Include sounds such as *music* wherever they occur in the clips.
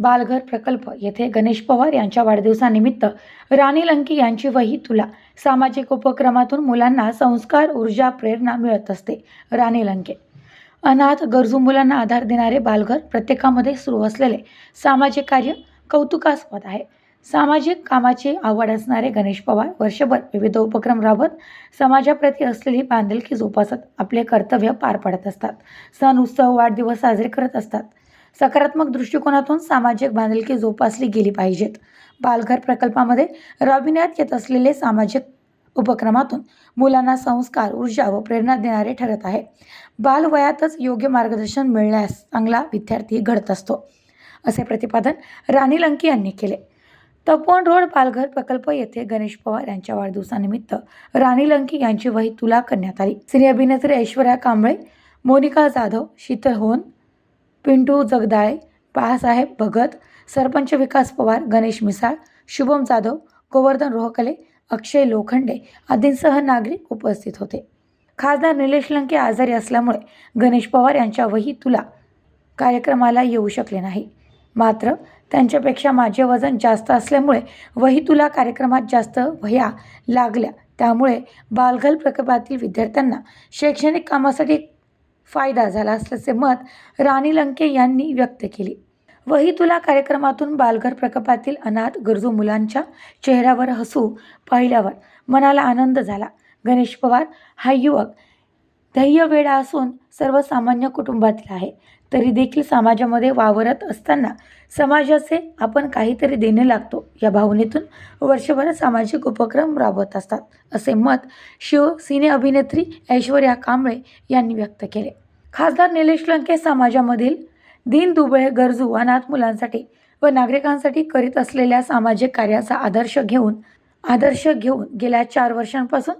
बालघर प्रकल्प येथे गणेश पवार यांच्या वाढदिवसानिमित्त राणी लंकी यांची वही तुला. सामाजिक उपक्रमातून मुलांना संस्कार ऊर्जा प्रेरणा मिळत असते. राणी लंके. अनाथ गरजू मुलांना आधार देणारे बालघर प्रत्येकामध्ये सुरू असलेले सामाजिक कार्य कौतुकास्पद आहे. सामाजिक कामाची आवड असणारे गणेश पवार वर्षभर विविध उपक्रम राबवत समाजाप्रती असलेली बांधिलकी जोपासत आपले कर्तव्य पार पाडत असतात. सण उत्सव वाढदिवस साजरे करत असतात. सकारात्मक दृष्टिकोनातून सामाजिक बांधिलकी जोपासली गेली पाहिजेत. बालघर प्रकल्पामध्ये राबविण्यात येत असलेले सामाजिक उपक्रमातून मुलांना संस्कार ऊर्जा व प्रेरणा देणारे ठरत आहे. बालवयातच योग्य मार्गदर्शन मिळण्यास चांगला विद्यार्थी घडत असतो असे प्रतिपादन राणी लंकी यांनी केले. तपोवन रोड पालघर प्रकल्प येथे गणेश पवार यांच्या वाढदिवसानिमित्त राणी लंकी यांची वही तुला करण्यात आली. सिने अभिनेत्री ऐश्वर्या कांबळे मोनिका जाधव शीतल होन पिंटू जगदाळे बाळासाहेब भगत सरपंच विकास पवार गणेश मिसाळ शुभम जाधव गोवर्धन रोहकले अक्षय लोखंडे आदींसह नागरिक उपस्थित होते. खासदार निलेश लंके आजारी असल्यामुळे गणेश पवार यांच्या वही तुला कार्यक्रमाला येऊ शकले नाही. मात्र त्यांच्यापेक्षा माझे वजन जास्त असल्यामुळे वही तुला कार्यक्रमात जास्त वह्या लागल्या. त्यामुळे बालघल प्रकल्पातील विद्यार्थ्यांना शैक्षणिक कामासाठी फायदा झाला असल्याचे मत राणी लंके यांनी व्यक्त केले. वही तुला कार्यक्रमातून बालघर प्रकल्पातील अनाथ गरजू मुलांच्या चेहऱ्यावर हसू पाहिल्यावर मनाला आनंद झाला. गणेश पवार हा युवक ध्येय वेळा असून सर्वसामान्य कुटुंबातील आहे. तरी देखील समाजामध्ये वावरत असताना समाजाचे आपण काहीतरी देणे लागतो. या भावनेतून वर्षभर सामाजिक उपक्रम राबवत असतात असे मत शिव सिने अभिनेत्री ऐश्वर्या कांबळे यांनी व्यक्त केले. खासदार निलेश लंके समाजामधील दीन दुबळे गरजू अनाथ मुलांसाठी व नागरिकांसाठी करीत असलेल्या सामाजिक कार्याचा आदर्श घेऊन आदर्श घेऊन गेल्या चार वर्षांपासून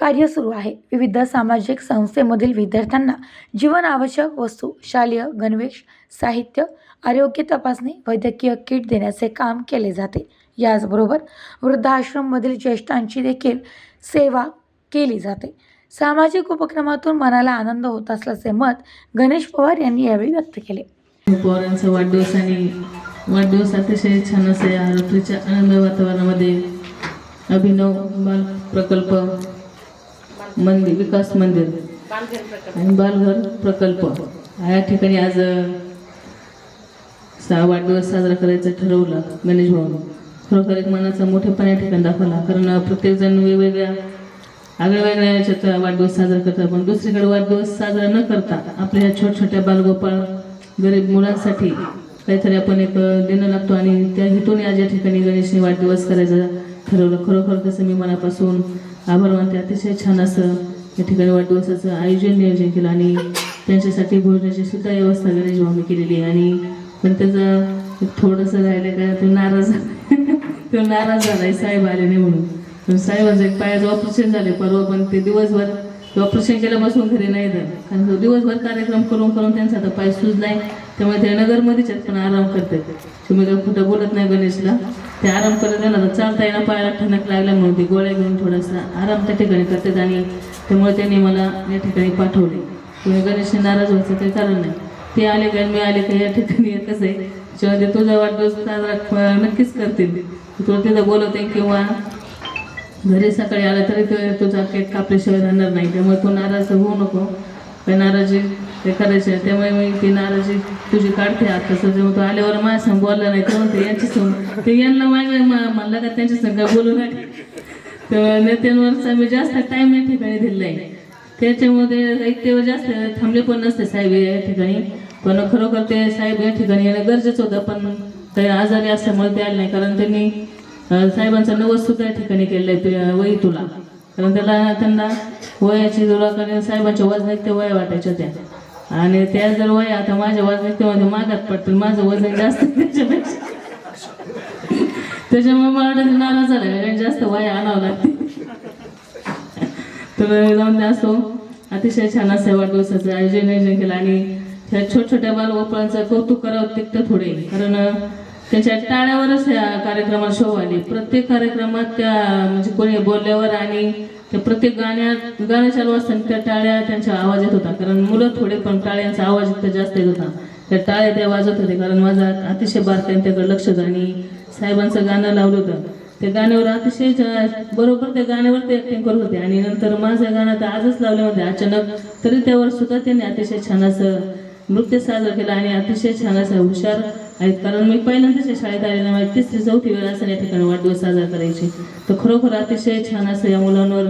कार्य सुरू आहे. विविध सामाजिक संस्थेमधील विद्यार्थ्यांना जीवन आवश्यक वस्तू शालेय गणवेश साहित्य आरोग्य तपासणी वैद्यकीय किट देण्याचे काम केले जाते. याचबरोबर वृद्धाश्रममधील ज्येष्ठांची देखील सेवा केली जाते. सामाजिक उपक्रमातून मनाला आनंद होत असल्याचे मत गणेश पवार यांनी यावेळी व्यक्त केले. पवारांचा वाढदिवस आणि वाढदिवस अतिशय छान असे या रात्रीच्या आनंद वातावरणामध्ये अभिनव बाल प्रकल्प मंदिर विकास मंदिर आणि बालघर प्रकल्प. या ठिकाणी आज सहा सा वाढदिवस साजरा करायचं ठरवलं गणेश भाऊ खरोखर एक मनाचा मोठेपणा या ठिकाणी दाखवला कारण प्रत्येकजण वेगवेगळ्या आगळ्या वेगळ्या याच्यात वाढदिवस साजरा करतात पण दुसरीकडे वाढदिवस साजरा न करता आपल्या ह्या छोट्या छोट्या बालगोपाळ गरीब मुलांसाठी काहीतरी आपण एक देणं लागतो आणि त्या हेतूने आज या ठिकाणी गणेशने वाढदिवस करायचा ठरवलं. खरोखर तसं मी मनापासून आभार मानते अतिशय छान असं या ठिकाणी वाढदिवसाचं आयोजन नियोजन केलं आणि त्यांच्यासाठी भोजनाची सुद्धा व्यवस्था गणेश भाऊनी केलेली आहे. आणि पण त्याचं थोडंसं राहिलं का तो नाराज *laughs* तो नाराज झालाय साहेब आले नाही म्हणून. पण साहेबांचं एक पायाचं ऑपरेशन झाले परवा पण ते दिवसभर ऑपरेशन केल्यापासून घरी नाही येतात कारण तो दिवसभर कार्यक्रम करून करून त्यांचा आता पाय सुजलाय. त्यामुळे ते नगरमध्येच आहेत पण आराम करतात. तुम्ही काही कुठं बोलत नाही गणेशला? ते आराम करत त्यांना चालता येणं पायाला ठणक लागला म्हणून ते गोळ्या घेऊन थोडासा आराम त्या ठिकाणी करतात आणि त्यामुळे त्यांनी मला या ठिकाणी पाठवले. तुम्ही गणेशने नाराज व्हायचं काही कारण नाही. ते आले काय मी आले काय या ठिकाणी कसं आहे? जेव्हा ते तुझा वाढदिवस साजरा नक्कीच करतील. तुला तिथं बोलवते किंवा घरी सकाळी आला तरी तुझा केक कापल्याशिवाय राहणार नाही. त्यामुळे तू नाराज होऊ नको. मी नाराजी हे करायचे त्यामुळे मी ती नाराजी तुझी काढते आता. सध्या तू आल्यावर माझ्या संग बोलला नाही तर म्हणते यांची संग ते यांना माझ्या म्हणलं का त्यांच्या संग बोलू नये तर नेत्यांवरचा मी जास्त टाईम या ठिकाणी दिलेला आहे. त्याच्यामध्ये एक तेव्हा जास्त थांबले पण नसते साहेब या ठिकाणी. पण खरोखर ते साहेब या ठिकाणी येणं गरजेचं होतं पण काही आजारी असल्यामुळे ते आले नाही. कारण त्यांनी साहेबांचा नवस सुद्धा या ठिकाणी केलेला आहे वही तुला. कारण त्याला त्यांना वयाची तुला साहेबाच्या साहेबांच्या वजनात ते वया वाटायच्या त्या आणि त्या जर वय आता माझ्या वजनात तेव्हा मागात पडतील माझं वजन जास्त त्याच्यापेक्षा. त्याच्यामुळे मला वाटतं नाराज झाला कारण जास्त वया आणावं लागते. तर जाऊन द्या असो अतिशय छान असं वाढदिवसाचं आयोजन आयोजन केलं आणि ह्या छोट्या छोट्या बालगोपाळांचं कौतुक करावं तिथं थोडे. कारण त्यांच्या टाळ्यावरच ह्या कार्यक्रमाला शो आली. प्रत्येक कार्यक्रमात त्या म्हणजे कोणी बोलल्यावर आणि त्या प्रत्येक गाण्यात गाणं चालू असताना त्या टाळ्या त्यांच्या आवाज येत होता. कारण मुलं थोडे पण टाळ्यांचा आवाज इतका जास्त येत होता. त्या टाळ्या त्या वाजत होते कारण माझा अतिशय बारकाईने त्याकडे लक्ष होतं आणि साहेबांचं गाणं लावलं होतं. त्या गाण्यावर अतिशय बरोबर त्या गाण्यावर ते ॲक्टिंग करत होते. आणि नंतर माझं गाणं तर आजच लावलं होते अचानक तरी त्यावर सुद्धा त्यांनी अतिशय छान असं नृत्य साजरं केलं आणि अतिशय छान असं हुशार आहेत. कारण मी पहिल्यांदाच या शाळेत आलेला माझी तिसरी चौथी वेळ असं या ठिकाणी वाढदिवस साजरा करायची. तर खरोखर अतिशय छान असं या मुलांवर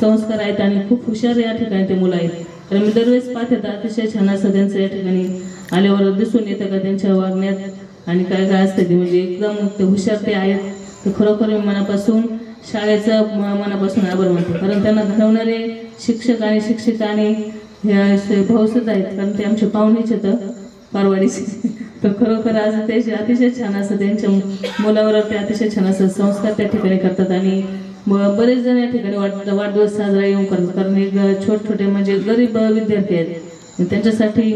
संस्कार आहेत आणि खूप हुशार या ठिकाणी ते मुलं आहेत. तर मी दरवेळेस पाहते तर अतिशय छान असं त्यांचं या ठिकाणी आल्यावर दिसून येतं का त्यांच्या वागण्यात आणि काय काय असतं ते. म्हणजे एकदम ते हुशार ते आहेत. तर खरोखर मी मनापासून शाळेचं म- मनापासून आभार मानते. कारण त्यांना घडवणारे शिक्षक आणि शिक्षिका आणि हे असे भाऊसच आहेत कारण ते आमचे पाहुणेच आहेत परवाडीचे. तर खरोखर आज ते अतिशय छान असं त्यांच्या मुलावर ते अतिशय छान असं संस्कार त्या ठिकाणी करतात आणि ब- बरेच जण या ठिकाणी वाट वाढदिवस साजरा येऊन करतात कारण एक छोट छोटे म्हणजे गरीब विद्यार्थी आहेत. आणि त्यांच्यासाठी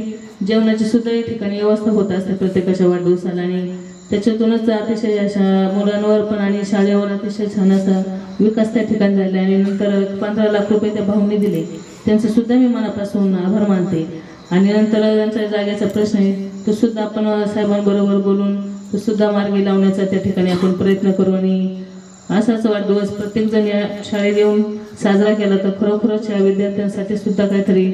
जेवणाची सुद्धा या ठिकाणी व्यवस्था होत असते प्रत्येकाच्या वाढदिवसाला आणि त्याच्यातूनच अतिशय अशा मुलांवर पण आणि शाळेवर अतिशय छान असा विकास त्या ठिकाणी झाला आणि नंतर पंधरा लाख रुपये त्या भाऊने दिले. त्यांचं सुद्धा मी मनापासून आभार मानते. आणि नंतर त्यांचा जागेचा प्रश्न आहे तो सुद्धा आपण साहेबांबरोबर बोलून तो सुद्धा मार्गी लावण्याचा त्या ठिकाणी आपण प्रयत्न करू. आणि असाच वाढदिवस प्रत्येकजण या शाळेत येऊन साजरा केला तर खरोखरच या विद्यार्थ्यांसाठी सुद्धा काहीतरी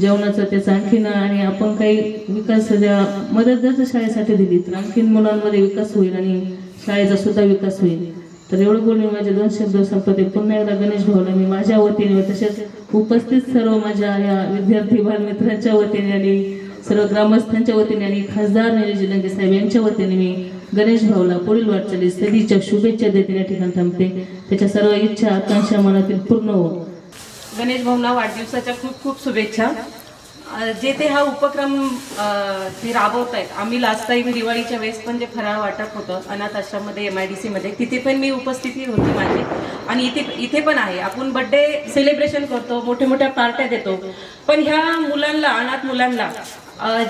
जेवणाचं त्याचं आणखीन आणि आपण काही विकास ज्या मदत जर शाळेसाठी दिली तर आणखीन मुलांमध्ये विकास होईल आणि शाळेचा सुद्धा विकास होईल. तर एवढं बोलून माझे दोन शब्द संपते पुन्हा एकदा गणेश भाऊला मी माझ्या वतीने तसेच उपस्थित सर्व माझ्या या विद्यार्थी बालमित्रांच्या वतीने आणि सर्व ग्रामस्थांच्या वतीने आणि खासदार निलेश जिलंगे साहेब यांच्या वतीने मी गणेश भाऊला पुढील वाटचाली सदीच्या शुभेच्छा देते या ठिकाणी थांबते. त्याच्या सर्व इच्छा आकांक्षा मनातील पूर्ण हो गणेश भाऊंना वाढदिवसाच्या खूप खूप शुभेच्छा. जे ते हा उपक्रम ते राबवत आहेत आम्ही लास्ट टाईम दिवाळीच्या वेळेस पण जे फराळ वाटप होतं अनाथ आश्रममध्ये एम आय डी सीमध्ये तिथे पण मी उपस्थिती होती माझी. आणि इथे इथे पण आहे. आपण बड्डे सेलिब्रेशन करतो मोठ्या मोठ्या पार्ट्या देतो. पण ह्या मुलांना अनाथ मुलांना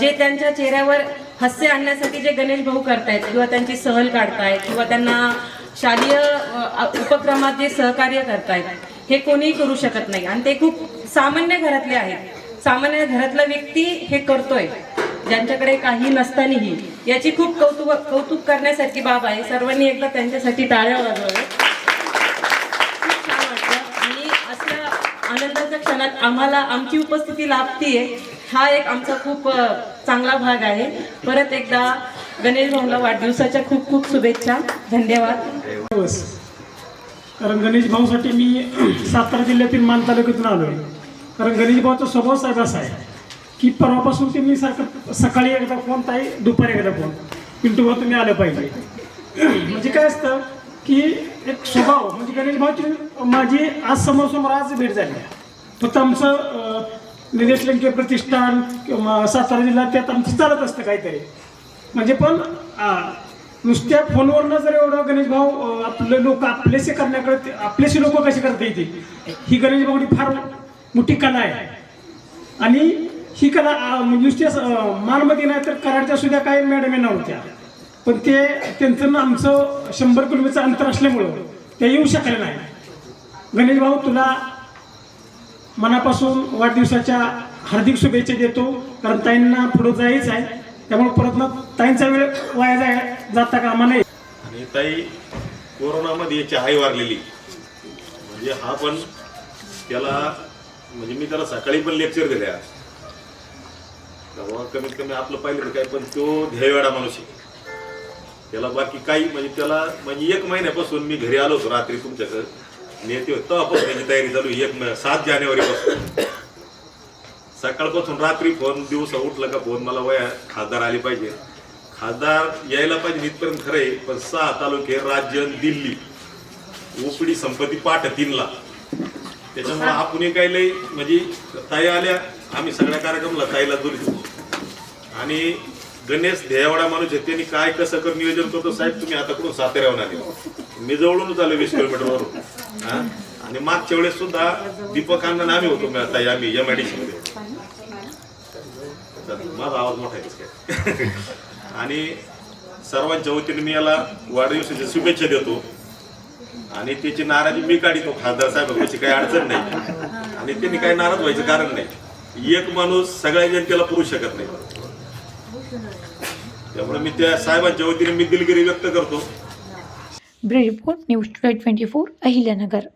जे त्यांच्या चेहऱ्यावर हास्य आणण्यासाठी जे गणेश भाऊ करतायत किंवा त्यांची सहल काढतायत किंवा त्यांना शालेय उपक्रमात जे सहकार्य करतायत हे कोणीही करू शकत नाही. आणि ते खूप सामान्य घरातले आहेत. सामान्य घरातला व्यक्ती हे करतोय ज्यांच्याकडे काही नसतानाही. याची खूप कौतुक कौतुक करण्यासारखी बाब आहे. सर्वांनी एकदा त्यांच्यासाठी टाळ्या वाजवाव्या खूप छान वाटतं आणि अशा आनंदाच्या क्षणात आम्हाला आमची उपस्थिती लाभतीये. हा एक आमचा खूप चांगला भाग आहे. परत एकदा गणेश भाऊला वाढदिवसाच्या खूप खूप शुभेच्छा. धन्यवाद. कारण गणेश भाऊसाठी मी सातारा जिल्ह्यातील मान तालुक्यातून आलो कारण गणेश भाऊचा स्वभाव साहेब असा आहे की परवापासून ते मी सारखं सकाळी एकदा फोन ताई दुपारी एकदा फोन पिंटू भाऊ तुम्ही आलं पाहिजे. म्हणजे काय असतं की एक स्वभाव म्हणजे गणेश भाऊची माझी आज समोर आज भेट झाली. आहे. फक्त आमचं अं, निलेश प्रतिष्ठान किंवा सातारा जिल्हा त्यात आमचं चालत असतं काहीतरी. म्हणजे पण नुसत्या फोनवरनं जर एवढं गणेश भाऊ आपले लोक आपलेसे करण्याकडे आपलेसे लोक कसे करता येतील? ही गणेश भाऊनी फार मोठी कला आहे. आणि ही कला म्हणजे नुसत्या मानमध्ये नाही तर कराडच्या सुद्धा काही मॅडम नव्हत्या. पण ते त्यांचं ना आमचं शंभर किलोमीटरचं अंतर असल्यामुळं त्या येऊ शकल्या नाही. गणेश भाऊ तुला मनापासून वाढदिवसाच्या हार्दिक शुभेच्छा देतो. कारण ताईंना पुढं जायचं आहे. त्यामुळे परत ना ताईंचा वेळ वाया जाय जाता कामा नये. आणि ताई कोरोनामध्ये याची आई वारलेली. म्हणजे हा पण त्याला म्हणजे मी त्याला सकाळी पण लेक्चर दिले आज तेव्हा कमीत कमी आपलं पाहिलं तर काय पण तो ध्येयवाडा माणूस आहे. त्याला बाकी काही म्हणजे त्याला म्हणजे एक महिन्यापासून मी घरी आलो होतो रात्री तुमच्याकडे. नेते होतो आपण त्याची तयारी चालू एक सात जानेवारीपासून. सकाळपासून रात्री फोन दिवसा उठला का फोन मला वया खासदार आले पाहिजे. खासदार यायला पाहिजे इथपर्यंत खरं आहे पण सहा तालुके राज्य आणि दिल्ली. उपडी संपत्ती पाठ तीनला. त्याच्यामुळे आपण काही लई म्हणजे ताई आल्या आम्ही सगळ्या कार्यक्रमाला ताईला जोडी आणि गणेश ध्येयावडा माणूस आहे त्यांनी काय कसं कर नियोजन करतो साहेब तुम्ही आता कुठून साताऱ्याहून आले. मी जवळूनच आलो वीस किलोमीटरवरून आणि मागच्या वेळेस सुद्धा दीपक अण्णा आम्ही होतो मी आता आम्ही एम आय डी मध्ये. माझा आवाज मोठा आहे काय *laughs* आणि सर्वांच्या वतीने मी याला वाढदिवसाच्या शुभेच्छा देतो. आणि त्याची नाराजी मी काढितो खासदार साहेबांची काही अडचण नाही. आणि त्यांनी काही नाराज व्हायचं कारण नाही. एक माणूस सगळ्या जनतेला पुरू शकत नाही. त्यामुळे मी त्या साहेबांच्या वतीने मी दिलगिरी व्यक्त करतो. Bureau report news twenty four Ahilyanagar.